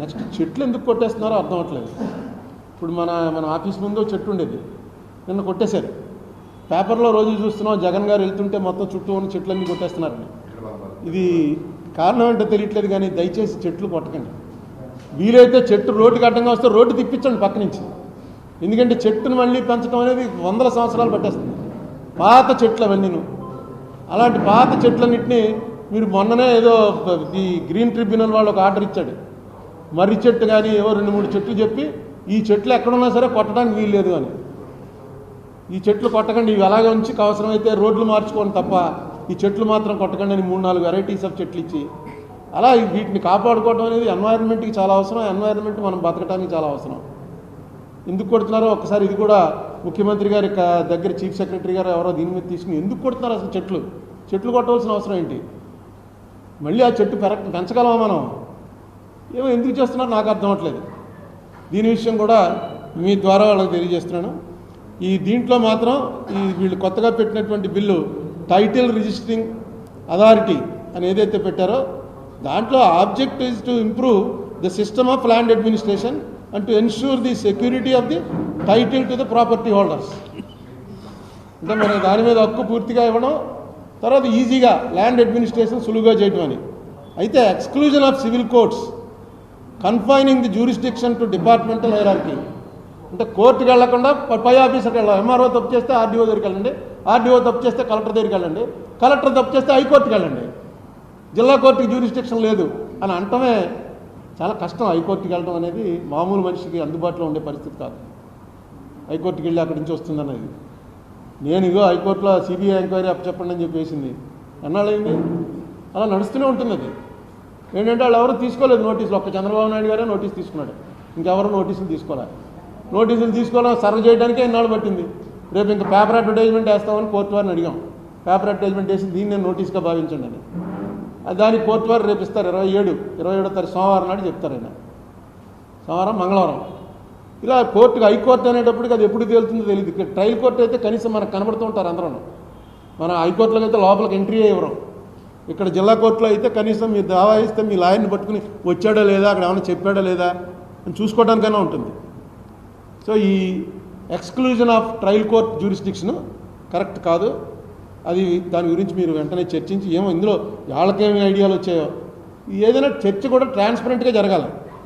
Next చెట్లు ఎందుకు కొట్టేస్తున్నారో అర్థం అవట్లేదు. ఇప్పుడు మన మన ఆఫీస్ ముందు చెట్టు ఉండేది. నిన్న కొట్టేశారు. పేపర్లో రోజు చూస్తున్నాం జగన్ గారు వెళ్తుంటే మొత్తం చుట్టూ ఉన్న చెట్లన్నీ కొట్టేస్తున్నారని. ఇది కారణం ఏంటో తెలియట్లేదు కానీ దయచేసి చెట్లు కొట్టకండి. వీలైతే చెట్టు రోడ్డుకి అడ్డంగా వస్తే రోడ్డు తిప్పించండి పక్క నుంచి ఎందుకంటే చెట్టును మళ్ళీ పెంచడం అనేది వందల సంవత్సరాలు పట్టేస్తుంది. పాత చెట్లు అవన్నీను అలాంటి పాత చెట్లన్నింటినీ మీరు మొన్ననే ఏదో ఈ గ్రీన్ ట్రిబ్యునల్ వాళ్ళు ఒక ఆర్డర్ ఇచ్చాడు. మర్రి చెట్టు కానీ ఏవో రెండు మూడు చెట్లు చెప్పి ఈ చెట్లు ఎక్కడున్నా సరే కొట్టడానికి వీలు లేదు అని. ఈ చెట్లు కొట్టకండి ఇవి అలాగే ఉంచి అవసరమైతే రోడ్లు మార్చుకోండి తప్ప ఈ చెట్లు మాత్రం కొట్టకండి అని మూడు నాలుగు వెరైటీస్ ఆఫ్ చెట్లు ఇచ్చి అలా వీటిని కాపాడుకోవడం అనేది ఎన్వైరన్మెంట్కి చాలా అవసరం ఎన్వైరన్మెంట్ మనం బతకడానికి చాలా అవసరం. ఎందుకు కొడుతున్నారో ఒకసారి ఇది కూడా ముఖ్యమంత్రి గారి దగ్గర చీఫ్ సెక్రటరీ గారు ఎవరో దీని మీద తీసుకుని ఎందుకు కొడుతున్నారు అసలు చెట్లు? చెట్లు కొట్టవలసిన అవసరం ఏంటి? మళ్ళీ ఆ చెట్టు పెర పెంచగలమా మనం? ఏమో ఎందుకు చేస్తున్నారు నాకు అర్థం అవ్వట్లేదు దీని విషయం కూడా మీ ద్వారా వాళ్ళకి తెలియజేస్తున్నాను. ఈ దీంట్లో మాత్రం ఈ వీళ్ళు కొత్తగా పెట్టినటువంటి బిల్లు టైటిల్ రిజిస్టరింగ్ అథారిటీ అని ఏదైతే పెట్టారో దాంట్లో object is to improve the system of land administration and to ensure the security of the title to the property holders అంటే మన దాని మీద హక్కు పూర్తిగా ఇవ్వడం తర్వాత ఈజీగా ల్యాండ్ అడ్మినిస్ట్రేషన్ సులువుగా చేయడం అని. అయితే exclusion of civil courts confining the jurisdiction to departmental hierarchy అంటే కోర్టుకి వెళ్ళకుండా పై ఆఫీసర్కి వెళ్ళాలి ఎంఆర్ఓ తప్పు చేస్తే ఆర్డీఓ దగ్గరికి వెళ్ళండి ఆర్డీఓ తప్పు చేస్తే కలెక్టర్ దగ్గరికి వెళ్ళండి కలెక్టర్ తప్పు చేస్తే హైకోర్టుకి వెళ్ళండి. జిల్లా కోర్టుకి జ్యూరిస్డిక్షన్ లేదు అని అంటమే చాలా కష్టం హైకోర్టుకి వెళ్ళడం అనేది మామూలు మనిషికి అందుబాటులో ఉండే పరిస్థితి కాదు. హైకోర్టుకి వెళ్ళి అక్కడి నుంచి వస్తుందన్నది నేను ఇగో హైకోర్టులో సిబిఐ ఎంక్వైరీ చెప్పండి అని చెప్పేసింది. ఎన్నాళ్ళైంది అలా నడుస్తూనే ఉంటుంది అది ఏంటంటే వాళ్ళు ఎవరు తీసుకోలేదు నోటీసులు. ఒక్క చంద్రబాబు నాయుడు గారే నోటీస్ తీసుకున్నాడు. ఇంకెవరు నోటీసులు తీసుకోలే. నోటీసులు తీసుకోవడం సర్వ్ చేయడానికే ఎన్నాళ్ళు పట్టింది. రేపు ఇంకా పేపర్ అడ్వర్టైజ్మెంట్ వేస్తామని కోర్టు వారిని అడిగాం. పేపర్ అడ్వర్టైజ్మెంట్ వేసి దీన్ని నేను నోటీస్గా భావించండి అని. దానికి కోర్టు వారు రేపు ఇస్తారు. ఇరవై ఏడు ఇరవై ఏడో తారీఖు సోమవారం నాడు చెప్తారు ఆయన. సోమవారం మంగళవారం. ఇలా కోర్టుకు హైకోర్టు అనేటప్పటికి అది ఎప్పుడు తేలుతుందో తెలియదు ట్రయల్ కోర్టు అయితే కనీసం మనకు కనబడుతూ ఉంటారు అందరూ మన హైకోర్టులోకి అయితే లోపలికి ఎంట్రీ ఇవ్వరు ఇక్కడ జిల్లా కోర్టులో అయితే కనీసం మీరు దావా ఇస్తే మీ లాయర్ని పట్టుకుని వచ్చాడో లేదా అక్కడ ఏమైనా చెప్పాడో లేదా అని చూసుకోవడానికైనా ఉంటుంది. సో ఈ exclusion of trial court jurisdiction correct కాదు. అది దాని గురించి మీరు వెంటనే చర్చించి ఏమో ఇందులో వాళ్ళకేమి ఐడియాలు వచ్చాయో ఏదైనా చర్చ కూడా ట్రాన్స్పరెంట్గా జరగాలి.